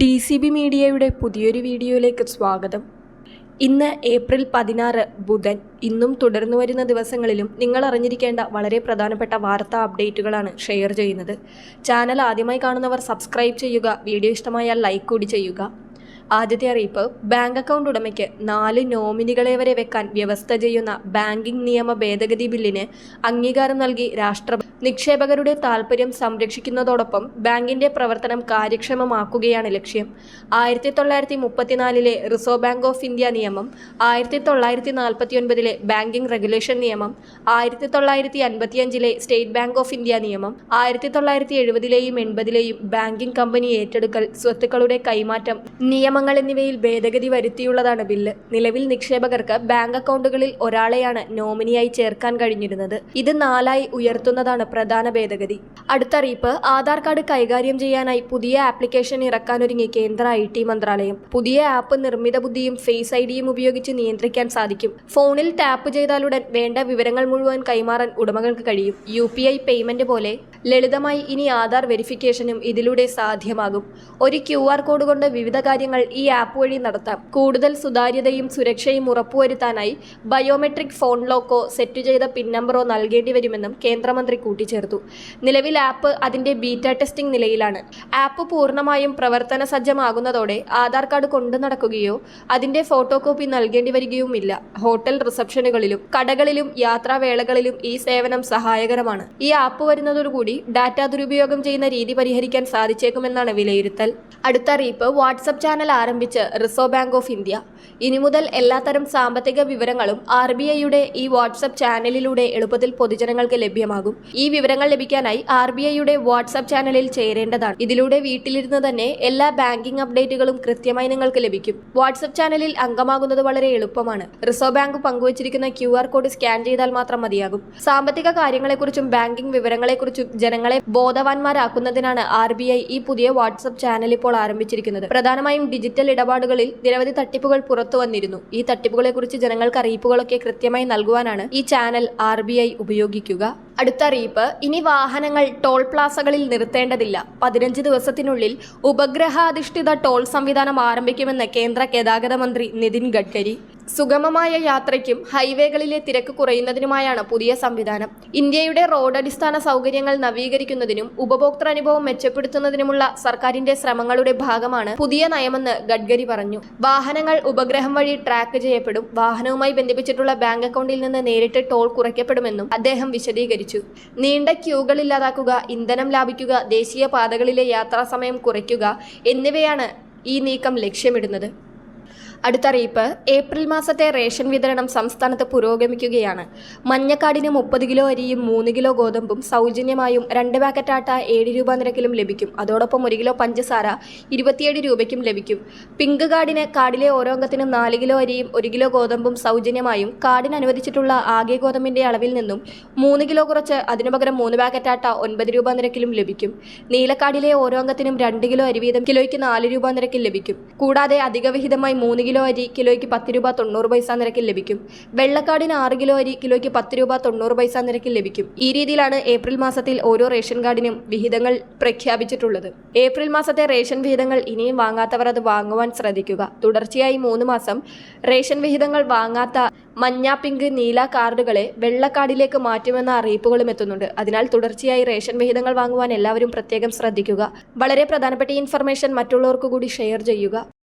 D C B മീഡിയയുടെ പുതിയൊരു വീഡിയോയിലേക്ക് സ്വാഗതം. ഇന്ന് ഏപ്രിൽ പതിനാറ് ബുധൻ. ഇന്നും തുടർന്നു വരുന്ന ദിവസങ്ങളിലും നിങ്ങൾ അറിഞ്ഞിരിക്കേണ്ട വളരെ പ്രധാനപ്പെട്ട വാർത്താ അപ്ഡേറ്റുകളാണ് ഷെയർ ചെയ്യുന്നത്. ചാനൽ ആദ്യമായി കാണുന്നവർ സബ്സ്ക്രൈബ് ചെയ്യുക വീഡിയോ ഇഷ്ടമായാൽ ലൈക്ക് കൂടി ചെയ്യുക. ആദ്യത്തെ അറിയിപ്പ് ബാങ്ക് അക്കൗണ്ട് ഉടമയ്ക്ക് നാല് നോമിനികളെ വരെ വെക്കാൻ വ്യവസ്ഥ ചെയ്യുന്ന ബാങ്കിംഗ് നിയമ ഭേദഗതി ബില്ലിന് അംഗീകാരം നൽകി രാഷ്ട്രപതി നിക്ഷേപകരുടെ താൽപ്പര്യം സംരക്ഷിക്കുന്നതോടൊപ്പം ബാങ്കിന്റെ പ്രവർത്തനം കാര്യക്ഷമമാക്കുകയാണ് ലക്ഷ്യം. ആയിരത്തി തൊള്ളായിരത്തി മുപ്പത്തിനാലിലെ റിസർവ് ബാങ്ക് ഓഫ് ഇന്ത്യ നിയമം ആയിരത്തി തൊള്ളായിരത്തി നാൽപ്പത്തി ഒൻപതിലെ ബാങ്കിംഗ് റെഗുലേഷൻ നിയമം ആയിരത്തി തൊള്ളായിരത്തി അൻപത്തിയഞ്ചിലെ സ്റ്റേറ്റ് ബാങ്ക് ഓഫ് ഇന്ത്യ നിയമം ആയിരത്തി തൊള്ളായിരത്തി എഴുപതിലെയും എൺപതിലെയും ബാങ്കിംഗ് കമ്പനി ഏറ്റെടുക്കൽ സ്വത്തുക്കളുടെ കൈമാറ്റം നിയമങ്ങൾ എന്നിവയിൽ ഭേദഗതി വരുത്തിയുള്ളതാണ് ബില്ല്. നിലവിൽ നിക്ഷേപകർക്ക് ബാങ്ക് അക്കൗണ്ടുകളിൽ ഒരാളെയാണ് നോമിനിയായി ചേർക്കാൻ കഴിഞ്ഞിരുന്നത്. ഇത് നാലായി ഉയർത്തുന്നതാണ് പ്രധാന ഭേദഗതി. അടുത്തറിയിപ്പ് ആധാർ കാർഡ് കൈകാര്യം ചെയ്യാനായി പുതിയ ആപ്ലിക്കേഷൻ ഇറക്കാനൊരുങ്ങി കേന്ദ്ര ഐ ടി മന്ത്രാലയം. പുതിയ ആപ്പ് നിർമ്മിത ബുദ്ധിയും ഫേസ് ഐ ഡിയും ഉപയോഗിച്ച് നിയന്ത്രിക്കാൻ സാധിക്കും. ഫോണിൽ ടാപ്പ് ചെയ്താലുടൻ വേണ്ട വിവരങ്ങൾ മുഴുവൻ കൈമാറാൻ ഉടമകൾക്ക് കഴിയും. യു പി ഐ പേയ്മെന്റ് പോലെ ലളിതമായി ഇനി ആധാർ വെരിഫിക്കേഷനും ഇതിലൂടെ സാധ്യമാകും. ഒരു ക്യു ആർ കോഡ് കൊണ്ട് വിവിധ കാര്യങ്ങൾ ഈ ആപ്പ് വഴി നടത്താം. കൂടുതൽ സുതാര്യതയും സുരക്ഷയും ഉറപ്പുവരുത്താനായി ബയോമെട്രിക് ഫോൺ ലോക്കോ സെറ്റ് ചെയ്ത പിൻ നമ്പറോ നൽകേണ്ടി വരുമെന്നും കേന്ദ്രമന്ത്രി കൂട്ടിച്ചേർത്തു. നിലവിൽ ആപ്പ് അതിന്റെ ബീറ്റ ടെസ്റ്റിംഗ് നിലയിലാണ്. ആപ്പ് പൂർണമായും പ്രവർത്തന സജ്ജമാകുന്നതോടെ ആധാർ കാർഡ് കൊണ്ടു നടക്കുകയോ അതിന്റെ ഫോട്ടോ കോപ്പി നൽകേണ്ടി വരികയുമില്ല. ഹോട്ടൽ റിസപ്ഷനുകളിലും കടകളിലും യാത്രാവേളകളിലും ഈ സേവനം സഹായകരമാണ്. ഈ ആപ്പ് വരുന്നതോടുകൂടി ഡാറ്റ ദുരുപയോഗം ചെയ്യുന്ന രീതി പരിഹരിക്കാൻ സാധിച്ചേക്കുമെന്നാണ് വിലയിരുത്തൽ. അടുത്ത അറിയിപ്പ്. വാട്സപ്പ് ചാനൽ ആരംഭിച്ച് റിസർവ് ബാങ്ക് ഓഫ് ഇന്ത്യ. ഇനി മുതൽ എല്ലാത്തരം സാമ്പത്തിക വിവരങ്ങളും ആർ ബി ഐയുടെ ഈ വാട്സപ്പ് ചാനലിലൂടെ എളുപ്പത്തിൽ പൊതുജനങ്ങൾക്ക് ലഭ്യമാകും. ഈ വിവരങ്ങൾ ലഭിക്കാനായി ആർ ബി ഐയുടെ വാട്സപ്പ് ചാനലിൽ ചേരേണ്ടതാണ്. ഇതിലൂടെ വീട്ടിലിരുന്ന് തന്നെ എല്ലാ ബാങ്കിംഗ് അപ്ഡേറ്റുകളും കൃത്യമായി നിങ്ങൾക്ക് ലഭിക്കും. വാട്സപ്പ് ചാനലിൽ അംഗമാകുന്നത് വളരെ എളുപ്പമാണ്. റിസർവ് ബാങ്ക് പങ്കുവച്ചിരിക്കുന്ന ക്യു ആർ കോഡ് സ്കാൻ ചെയ്താൽ മാത്രം മതിയാകും. സാമ്പത്തിക കാര്യങ്ങളെക്കുറിച്ചും ബാങ്കിംഗ് വിവരങ്ങളെക്കുറിച്ചും ജനങ്ങളെ ബോധവാന്മാരാക്കുന്നതിനാണ് ആർ ഈ പുതിയ വാട്സപ്പ് ചാനൽ ഇപ്പോൾ ആരംഭിച്ചിരിക്കുന്നത്. പ്രധാനമായും ഡിജിറ്റൽ ഇടപാടുകളിൽ നിരവധി തട്ടിപ്പുകൾ പുറത്തു വന്നിരുന്നു. ഈ തട്ടിപ്പുകളെക്കുറിച്ച് ജനങ്ങൾക്ക് അറിയിപ്പുകളൊക്കെ കൃത്യമായി നൽകുവാനാണ് ഈ ചാനൽ ആർ ഉപയോഗിക്കുക. അടുത്ത അറിയിപ്പ് ഇനി വാഹനങ്ങൾ ടോൾ പ്ലാസകളിൽ നിർത്തേണ്ടതില്ല. പതിനഞ്ച് ദിവസത്തിനുള്ളിൽ ഉപഗ്രഹാധിഷ്ഠിത ടോൾ സംവിധാനം ആരംഭിക്കുമെന്ന് കേന്ദ്ര ഗതാഗത മന്ത്രി നിതിൻ ഗഡ്കരി. സുഗമമായ യാത്രയ്ക്കും ഹൈവേകളിലെ തിരക്ക് കുറയുന്നതിനുമായാണ് പുതിയ സംവിധാനം. ഇന്ത്യയുടെ റോഡ് അടിസ്ഥാന സൗകര്യങ്ങൾ നവീകരിക്കുന്നതിനും ഉപഭോക്തൃ അനുഭവം മെച്ചപ്പെടുത്തുന്നതിനുമുള്ള സർക്കാരിന്റെ ശ്രമങ്ങളുടെ ഭാഗമാണ് പുതിയ നയമെന്ന് ഗഡ്കരി പറഞ്ഞു. വാഹനങ്ങൾ ഉപഗ്രഹം വഴി ട്രാക്ക് ചെയ്യപ്പെടും. വാഹനവുമായി ബന്ധിപ്പിച്ചിട്ടുള്ള ബാങ്ക് അക്കൗണ്ടിൽ നിന്ന് നേരിട്ട് ടോൾ കുറയ്ക്കപ്പെടുമെന്നും അദ്ദേഹം വിശദീകരിച്ചു. നീണ്ട ക്യൂകൾ ഇല്ലാതാക്കുക ഇന്ധനം ലാഭിക്കുക ദേശീയ പാതകളിലെ യാത്രാസമയം കുറയ്ക്കുക എന്നിവയാണ് ഈ നീക്കം ലക്ഷ്യമിടുന്നത്. അടുത്തറിയിപ്പ് ഏപ്രിൽ മാസത്തെ റേഷൻ വിതരണം സംസ്ഥാനത്ത് പുരോഗമിക്കുകയാണ്. മഞ്ഞക്കാടിന് മുപ്പത് കിലോ അരിയും മൂന്ന് കിലോ ഗോതമ്പും സൗജന്യമായും രണ്ട് പാക്കറ്റ് ആട്ട ഏഴ് രൂപ നിരക്കിലും ലഭിക്കും. അതോടൊപ്പം ഒരു കിലോ പഞ്ചസാര ഇരുപത്തിയേഴ് രൂപയ്ക്കും ലഭിക്കും. പിങ്ക് കാർഡിന് കാർഡിലെ ഓരോ അംഗത്തിനും നാല് കിലോ അരിയും ഒരു കിലോ ഗോതമ്പും സൗജന്യമായും കാർഡിന് അനുവദിച്ചിട്ടുള്ള ആകെ ഗോതമ്പിന്റെ അളവിൽ നിന്നും മൂന്ന് കിലോ കുറച്ച് അതിനു പകരം മൂന്ന് പാക്കറ്റ് ആട്ട ഒൻപത് രൂപ നിരക്കിലും ലഭിക്കും. നീലക്കാടിലെ ഓരോ അംഗത്തിനും രണ്ട് കിലോ അരി വീതം കിലോയ്ക്ക് നാല് രൂപ നിരക്കിൽ ലഭിക്കും. കൂടാതെ അധിക വിഹിതമായി മൂന്ന് അരി കിലോയ്ക്ക് പത്ത് രൂപ തൊണ്ണൂറ് പൈസ നിരക്കിൽ ലഭിക്കും. വെള്ളക്കാടിന് ആറ് കിലോ അരി കിലോയ്ക്ക് പത്ത് രൂപ തൊണ്ണൂറ് പൈസ നിരക്കിൽ ലഭിക്കും. ഈ രീതിയിലാണ് ഏപ്രിൽ മാസത്തിൽ ഓരോ റേഷൻ കാർഡിനും വിഹിതങ്ങൾ പ്രഖ്യാപിച്ചിട്ടുള്ളത്. ഏപ്രിൽ മാസത്തെ റേഷൻ വിഹിതങ്ങൾ ഇനിയും വാങ്ങാത്തവർ അത് വാങ്ങുവാൻ ശ്രദ്ധിക്കുക. തുടർച്ചയായി മൂന്ന് മാസം റേഷൻ വിഹിതങ്ങൾ വാങ്ങാത്ത മഞ്ഞ പിങ്ക് നീല കാർഡുകളെ വെള്ള കാർഡിലേക്ക് മാറ്റുമെന്ന അറിയിപ്പുകളും എത്തുന്നുണ്ട്. അതിനാൽ തുടർച്ചയായി റേഷൻ വിഹിതങ്ങൾ വാങ്ങുവാൻ എല്ലാവരും പ്രത്യേകം ശ്രദ്ധിക്കുക. വളരെ പ്രധാനപ്പെട്ട ഇൻഫർമേഷൻ മറ്റുള്ളവർക്ക് കൂടി ഷെയർ ചെയ്യുക.